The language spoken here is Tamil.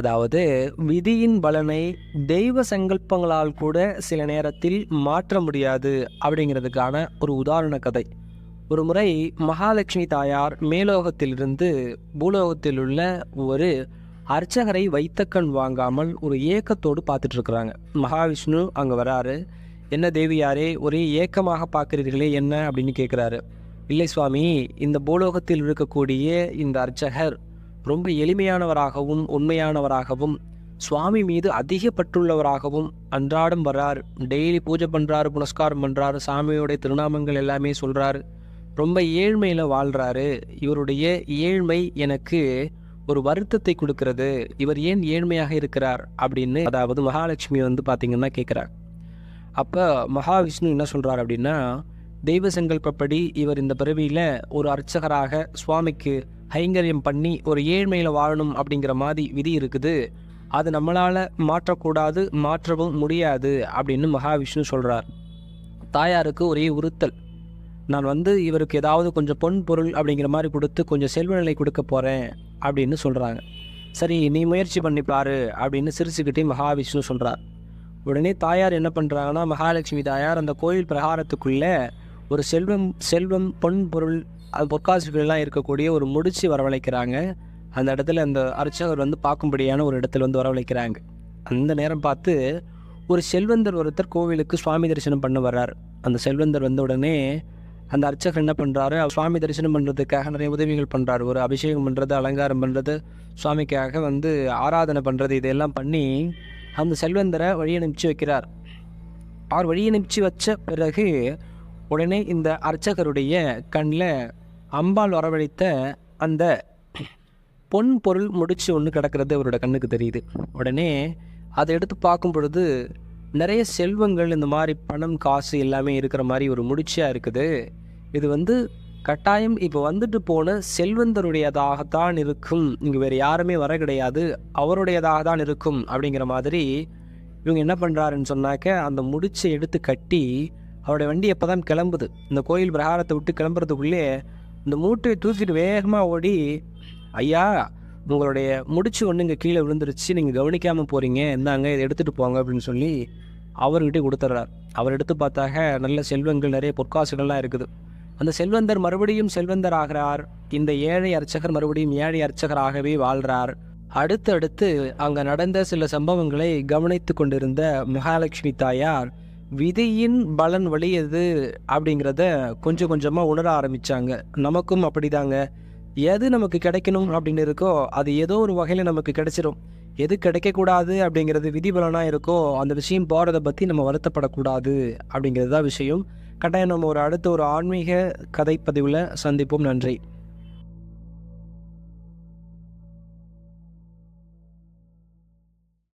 அதாவது விதியின் பலனை தெய்வ சங்கல்பங்களால் கூட சில நேரத்தில் மாற்ற முடியாது அப்படிங்கிறதுக்கான ஒரு உதாரண கதை. ஒரு முறை மகாலட்சுமி தாயார் மேலோகத்திலிருந்து பூலோகத்தில் உள்ள ஒரு அர்ச்சகரை வைத்த கண் வாங்காமல் ஒரு ஏக்கத்தோடு பார்த்துட்ருக்குறாங்க. மகாவிஷ்ணு அங்கே வராரு. என்ன தேவியாரே ஒரே ஏக்கமாக பார்க்குறீர்களே என்ன? அப்படின்னு கேட்குறாரு இல்லை சுவாமி இந்த பூலோகத்தில் இருக்கக்கூடிய இந்த அர்ச்சகர் ரொம்ப எளிமையானவராகவும் உண்மையானவராகவும் சுவாமி மீது அதிக பற்றுள்ளவராகவும் அன்றாடம் வர்றார். டெய்லி பூஜை பண்ணுறாரு புனஸ்காரம் பண்ணுறாரு சாமியோடைய திருநாமங்கள் எல்லாமே சொல்கிறாரு ரொம்ப ஏழ்மையில் வாழ்கிறாரு இவருடைய ஏழ்மை எனக்கு ஒரு வருத்தத்தை கொடுக்கிறது. இவர் ஏன் ஏழ்மையாக இருக்கிறார் அப்படின்னு அதாவது மகாலட்சுமி வந்து பார்த்திங்கன்னா கேட்குறார் அப்போ மகாவிஷ்ணு என்ன சொல்கிறார் அப்படின்னா தெய்வ சங்கல்பப்படி இவர் இந்த பிறவியில் ஒரு அர்ச்சகராக சுவாமிக்கு கைங்கரியம் பண்ணி ஒரு ஏழ்மையில் வாழணும் அப்படிங்கிற மாதிரி விதி இருக்குது. அது நம்மளால் மாற்றக்கூடாது மாற்றவும் முடியாது அப்படின்னு மகாவிஷ்ணு சொல்கிறார் தாயாருக்கு ஒரே உறுத்தல். நான் வந்து இவருக்கு ஏதாவது கொஞ்சம் பொன் பொருள் அப்படிங்கிற மாதிரி கொடுத்து கொஞ்சம் செல்வ நிலை கொடுக்க போகிறேன் அப்படின்னு சொல்கிறாங்க சரி நீ முயற்சி பண்ணி பாரு அப்படின்னு சிரிச்சுக்கிட்டே மகாவிஷ்ணு சொல்கிறார் உடனே தாயார் என்ன பண்ணுறாங்கன்னா மகாலட்சுமி தாயார் அந்த கோயில் பிரகாரத்துக்குள்ளே ஒரு செல்வம் செல்வம் பொன் பொருள் அது பொற்காசுகள்லாம் இருக்கக்கூடிய ஒரு முடிச்சு வரவழைக்கிறாங்க. அந்த இடத்துல அந்த அர்ச்சகர் வந்து பார்க்கும்படியான ஒரு இடத்துல வந்து வரவழைக்கிறாங்க. அந்த நேரம் பார்த்து ஒரு செல்வந்தர் ஒருத்தர் கோவிலுக்கு சுவாமி தரிசனம் பண்ண வர்றார். அந்த செல்வந்தர் வந்த உடனே அந்த அர்ச்சகர் என்ன பண்ணுறாரு சுவாமி தரிசனம் பண்ணுறதுக்காக நிறைய உதவிகள் பண்ணுறாரு ஒரு அபிஷேகம் பண்ணுறது அலங்காரம் பண்ணுறது சுவாமிக்காக வந்து ஆராதனை பண்ணுறது இதெல்லாம் பண்ணி அந்த செல்வந்தரை வழி அனுப்பிச்சு வைக்கிறார். அவர் வழி அனுப்பிச்சு வச்ச பிறகு உடனே இந்த அர்ச்சகருடைய கண்ணில் அம்பாள் வரவழைத்த அந்த பொன் பொருள் முடிச்சு ஒன்று கிடக்கிறது அவரோட கண்ணுக்கு தெரியுது. உடனே அதை எடுத்து பார்க்கும் பொழுது நிறைய செல்வங்கள் இந்த மாதிரி பணம் காசு எல்லாமே இருக்கிற மாதிரி ஒரு முடிச்சியாக இருக்குது. இது வந்து கட்டாயம் இப்போ வந்துட்டு போன செல்வந்தருடையதாகத்தான் இருக்கும். இங்கே வேறு யாருமே வர கிடையாது. அவருடையதாக தான் இருக்கும் அப்படிங்கிற மாதிரி இவங்க என்ன பண்ணுறாருன்னு சொன்னாக்க அந்த முடிச்சை எடுத்து கட்டி அவருடைய வண்டி எப்போ தான் கிளம்புது இந்த கோயில் பிரகாரத்தை விட்டு கிளம்புறதுக்குள்ளே இந்த மூட்டையை தூக்கிட்டு வேகமாக ஓடி ஐயா உங்களுடைய முடிச்சு ஒன்று இங்கே கீழே விழுந்துருச்சு. நீங்கள் கவனிக்காமல் போகிறீங்க இந்தாங்க இதை எடுத்துகிட்டு போங்க அப்படின்னு சொல்லி அவர்கிட்டே கொடுத்துட்றார் அவர் எடுத்து பார்த்தாக நல்ல செல்வங்கள் நிறைய பொற்காசுகள்லாம் இருக்குது. அந்த செல்வந்தர் மறுபடியும் செல்வந்தர் ஆகிறார். இந்த ஏழை அர்ச்சகர் மறுபடியும் ஏழை அர்ச்சகராகவே வாழ்கிறார் அடுத்தடுத்து அங்கே நடந்த சில சம்பவங்களை கவனித்து கொண்டிருந்த மகாலட்சுமி தாயார் விதியின் பலன் வழியது அப்படிங்கிறத கொஞ்சம் கொஞ்சமாக உணர ஆரம்பித்தாங்க நமக்கும் அப்படிதாங்க. எது நமக்கு கிடைக்கணும் அப்படின்னு இருக்கோ அது ஏதோ ஒரு வகையில் நமக்கு கிடைச்சிரும். எது கிடைக்கக்கூடாது அப்படிங்கிறது விதி பலனாக இருக்கோ அந்த விஷயம் போகிறத பற்றி நம்ம வருத்தப்படக்கூடாது அப்படிங்கிறது தான் விஷயம். கட்டாயம் நம்ம ஒரு அடுத்த ஒரு ஆன்மீக கதைப்பதிவில் சந்திப்போம். நன்றி.